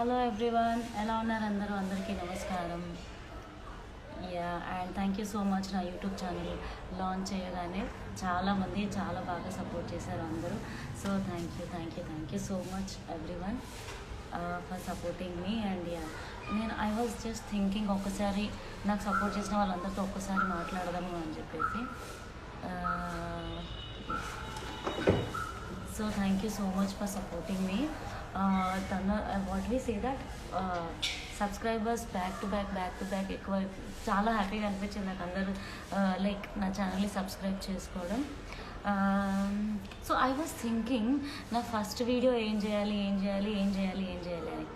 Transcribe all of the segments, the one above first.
Hello everyone ఎలా ఉన్నారు అందరూ? అందరికీ నమస్కారం. Yeah and thank you so much నా యూట్యూబ్ ఛానల్ లాంచ్ చేయగానే చాలామంది చాలా బాగా సపోర్ట్ చేశారు అందరూ. So thank you thank you thank you so much everyone for supporting me and yeah నేను ఐ వాజ్ జస్ట్ థింకింగ్ ఒక్కసారి నాకు సపోర్ట్ చేసిన వాళ్ళందరితో ఒక్కసారి మాట్లాడదాము అని చెప్పేసి. So thank you so much for supporting me తన what we say that subscribers back to back back to back ఎక్కువ చాలా హ్యాపీగా అనిపించింది నాకు అందరూ uh, లైక్ నా ఛానల్ని సబ్స్క్రైబ్ చేసుకోవడం. సో ఐ వాజ్ థింకింగ్ నా ఫస్ట్ వీడియో ఏం చేయాలి ఏం చేయాలి ఏం చేయాలి ఏం చేయాలి అని.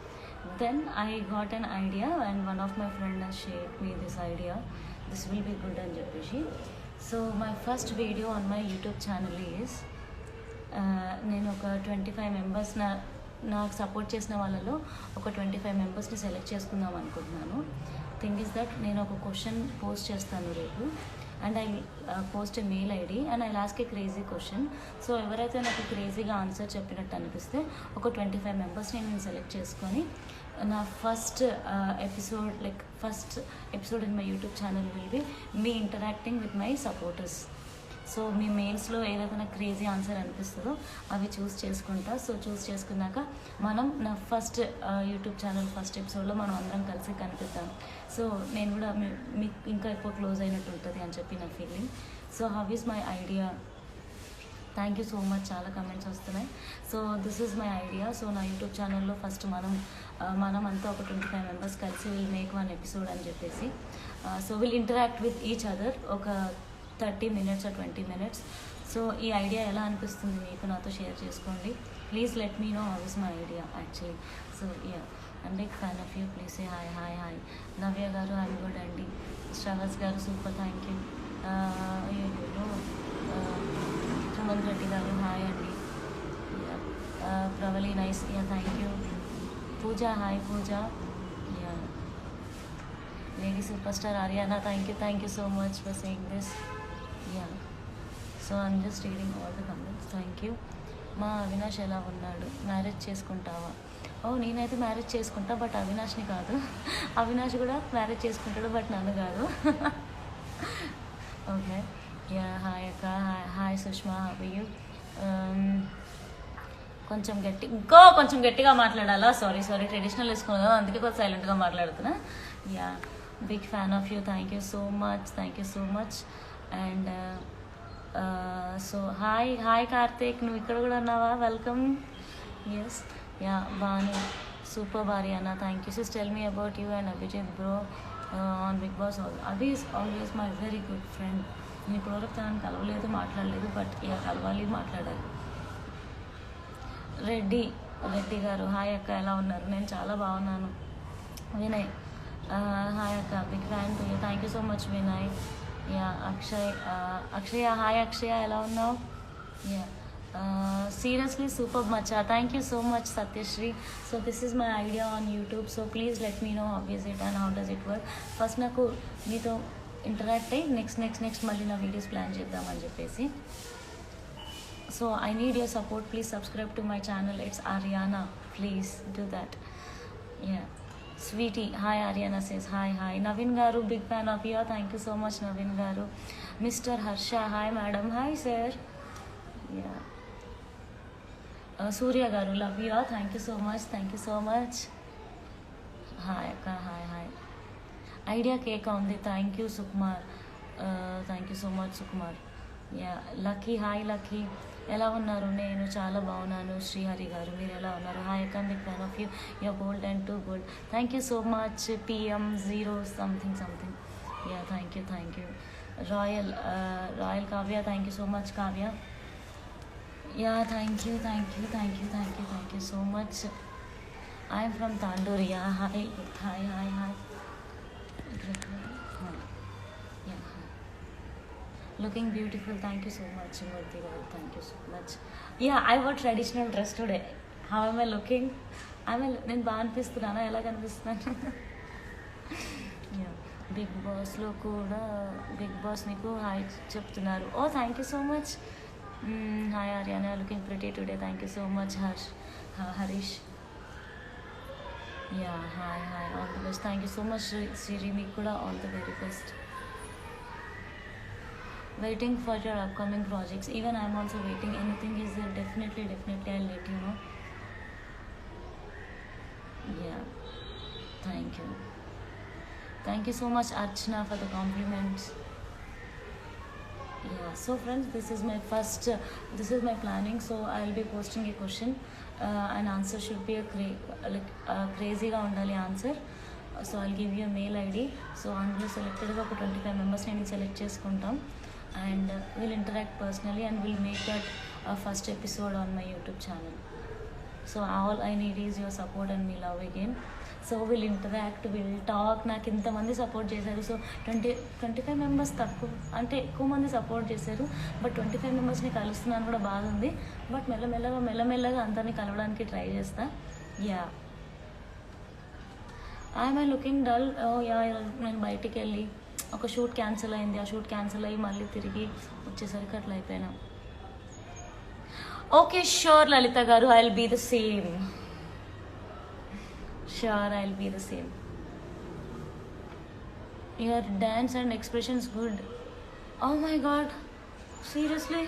Then I got an idea and one of my friend share me this idea this will be good అని చెప్పేసి. So my first video on my YouTube channel is నేను ఒక ట్వంటీ ఫైవ్ మెంబర్స్ నా నాకు సపోర్ట్ చేసిన వాళ్ళలో ఒక twenty five మెంబర్స్ని సెలెక్ట్ చేసుకుందాం అనుకుంటున్నాను. థింగ్ ఇస్ దట్ నేను ఒక క్వశ్చన్ పోస్ట్ చేస్తాను రేపు. And I post mail ID and I last a crazy question so ఎవరైతే నాకు క్రేజీగా ఆన్సర్ చెప్పినట్టు అనిపిస్తే ఒక ట్వంటీ ఫైవ్ మెంబర్స్ని నేను సెలెక్ట్ చేసుకొని నా first episode like first episode in my YouTube channel will be me interacting with my supporters so మీ మెయిల్స్లో ఏదైతే నాకు క్రేజీ ఆన్సర్ అనిపిస్తుందో అవి చూస్ చేసుకుంటా. సో చూస్ చేసుకున్నాక మనం నా ఫస్ట్ యూట్యూబ్ ఛానల్ ఫస్ట్ ఎపిసోడ్లో మనం అందరం కలిసి కనిపిద్దాం. సో నేను కూడా మీ- మీకు ఇంకా ఎక్కువ క్లోజ్ అయినట్టు ఉంటుంది అని చెప్పి నా feeling so how is my idea thank you so much చాలా కమెంట్స్ వస్తున్నాయి. So this is my idea so నా యూట్యూబ్ ఛానల్లో ఫస్ట్ మనం మనం అంతా ఒక ట్వంటీ ఫైవ్ మెంబర్స్ కలిసి విల్ మేక్ వన్ ఎపిసోడ్ అని చెప్పేసి so will interact with each other ఒక thirty minutes twenty minutes. So ఈ ఐడియా ఎలా అనిపిస్తుంది మీకు నాతో షేర్ చేసుకోండి. Please let me know how is my idea actually so yeah అంటే like fan of you please A hi hi hi Navya garu I'm good అండి Shravas garu super thank you Suman Reddy garu hi అండి Pravali nice yeah thank you Pooja hi Pooja yeah lady super star Aryana thank you thank you so much for saying this yeah so I'm just reading all the comments thank you మా అవినాష్ ఎలా ఉన్నాడు? Marriage చేసుకుంటావా? ఓ నేనైతే marriage చేసుకుంటా but అవినాష్ని కాదు. అవినాష్ కూడా marriage చేసుకుంటాడు but నన్ను కాదు. ఓకే యా హాయ్ అక్క. Hi hi Sushma you um, కొంచెం గట్టి ఇంకో కొంచెం గట్టిగా మాట్లాడాలా? సారీ సారీ ట్రెడిషనల్ వేసుకున్నాను కదా అందుకే కొంచెం సైలెంట్గా మాట్లాడుతున్నా. Yeah big fan of you thank you so much thank you so much and so hi hi Karthik నువ్వు ఇక్కడ కూడా ఉన్నావా? Welcome yes yeah Bhanu. Super Bari అన్న thank you sis tell me about you and Abhijit bro on Bigg Boss Abhi is always my very good friend నేను ఇప్పటివరకు తనని కలవలేదు మాట్లాడలేదు బట్ ఇక కలవాలి మాట్లాడాలి. రెడ్డి రెడ్డి గారు హాయ్ అక్క ఎలా ఉన్నారు? నేను చాలా బాగున్నాను. వినయ్ హాయ్ అక్క big fan to you thank you so much Vinay yeah Akshay ఆ, అక్షయ హాయ్ అక్షయ ఎలా ఉన్నావు yeah seriously super much thank you so much Satyasri so this is my idea on YouTube so please let me know how is it and how does it work first నాకు మీతో interact అయ్యి next next next మళ్ళీ నా videos plan చేద్దామని చెప్పేసి So I need your support. Please subscribe to my channel. It's Ariana. Please do that. Yeah. Sweetie. Hi Ariana says hi hi. Navin Garu, big fan of you. Thank you so much, Navin Garu. Mr. Harsha. Hi madam. Hi sir. Yeah. Uh, Surya Garu, love you. Thank you so much. Thank you so much. Hi అక్క hi hi idea cake ఉంది thank you Sukumar thank you so much Sukumar yeah Lucky hi Lucky. ఎలా ఉన్నారు? నేను చాలా బాగున్నాను. శ్రీహరి గారు మీరు ఎలా ఉన్నారు? హాయ్ అక్క big fan of you your gold and two gold thank you so much PM zero something something yeah thank you thank you royal royal Kavya thank you so much Kavya yeah thank you thank you thank you thank you thank you so much I'm from Tandoor. Yeah, hi, hi, hi, looking beautiful thank you so much Murthy garu thank you so much yeah I wore traditional dress today how I I looking I'm నేను బాగా అనిపిస్తున్నానా? ఎలా కనిపిస్తున్నాను? Big బాస్లో కూడా big boss నీకు hi చెప్తున్నారు. ఓ thank you so much hi Aryana looking pretty today thank you so much Harsh Harish yeah hi hi all the best thank you so much Siri మీకు కూడా all the very best waiting for your upcoming projects even I'm also waiting anything is definitely definitely I let you know yeah thank you thank you so much Archana for the compliments yeah so friends this is my first uh, this is my planning so i'll be posting a question uh, and answer should be a cra- like uh, crazyగా ఉండాలి answer so I'll give you mail ID so అందులో సెలెక్టెడ్గా ఒక twenty five members నేను select చేసుకుంటాం and will interact personally and will make that first episode on my YouTube channel so all I need is your support and me love again so will interact will talk నాకు ఇంతమంది support చేశారు. So twenty twenty five members తక్కువ అంటే ఎక్కువ మంది support చేశారు. But twenty five మెంబర్స్ని కలుస్తున్నాను కూడా బాగుంది. బట్ మెల్లమెల్లగా మెల్లమెల్లగా అందరినీ కలవడానికి ట్రై చేస్తా. Yeah I'm I looking dull oh yeah నేను బయటికి వెళ్ళి ఒక షూట్ క్యాన్సిల్ అయింది. ఆ షూట్ క్యాన్సిల్ అయ్యి మళ్ళీ తిరిగి వచ్చేసరికి అట్లా అయిపోయినా. Okay sure Lalitha garu. I will be the same sure I will be the same your dance and expressions good oh my god seriously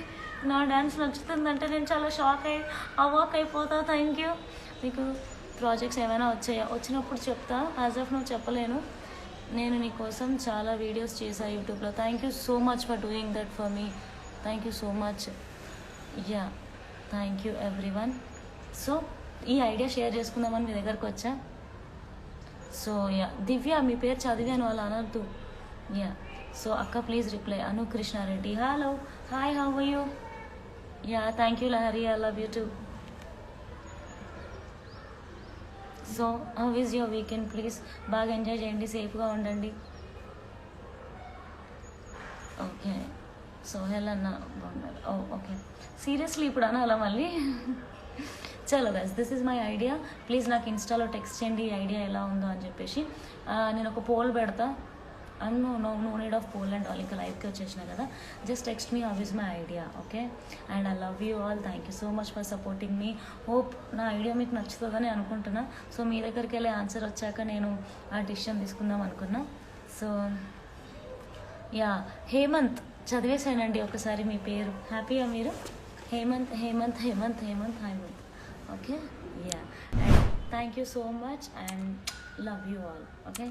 నా డ్యాన్స్ నచ్చుతుందంటే నేను చాలా షాక్ అయ్యి అవాక్ అయిపోతా. థ్యాంక్ యూ మీకు ప్రాజెక్ట్స్ ఏమైనా వచ్చాయా? వచ్చినప్పుడు చెప్తా. యాజ్ ఆఫ్ నువ్వు చెప్పలేను. నేను నీకోసం చాలా వీడియోస్ చేశాను యూట్యూబ్లో thank you so much for doing that for me thank you so much yeah thank you everyone so ఈ ఐడియా షేర్ చేసుకుందామని మీ దగ్గరకు వచ్చా? సో యా దివ్య మీ పేరు చదివాను వాళ్ళు అనద్దు. యా సో అక్క please reply Anu Krishnareddy. Hello hi how you yeah thank you Lahari I love you too so how is your weekend please. బాగా ఎంజాయ్ చేయండి సేఫ్గా ఉండండి. ఓకే. సోహెల్ అన్న బాగున్నారు. ఓ ఓకే. సీరియస్లీ ఇప్పుడు అనాలా మళ్ళీ? చలో guys this is my idea please నాకు ఇన్స్టాలో టెక్స్ట్ చేయండి ఈ ఐడియా ఎలా ఉందో అని చెప్పేసి. నేను ఒక పోల్ పెడతా. And no no no need of poll and all ఇంకా లైవ్కి వచ్చేసిన కదా. Just text me how is my idea okay and I love you all thank you so much for supporting me hope నా idea మీకు నచ్చుతుందని అనుకుంటున్నా. So మీ దగ్గరికి వెళ్ళి ఆన్సర్ వచ్చాక నేను ఆ డిసిషన్ తీసుకుందాం అనుకున్నా. సో యా హేమంత్ చదివేశానండి ఒకసారి మీ పేరు. హ్యాపీయా మీరు? Hemanth Hemanth Hemanth Hemanth Hemanth. Okay yeah and thank you so much and love you all okay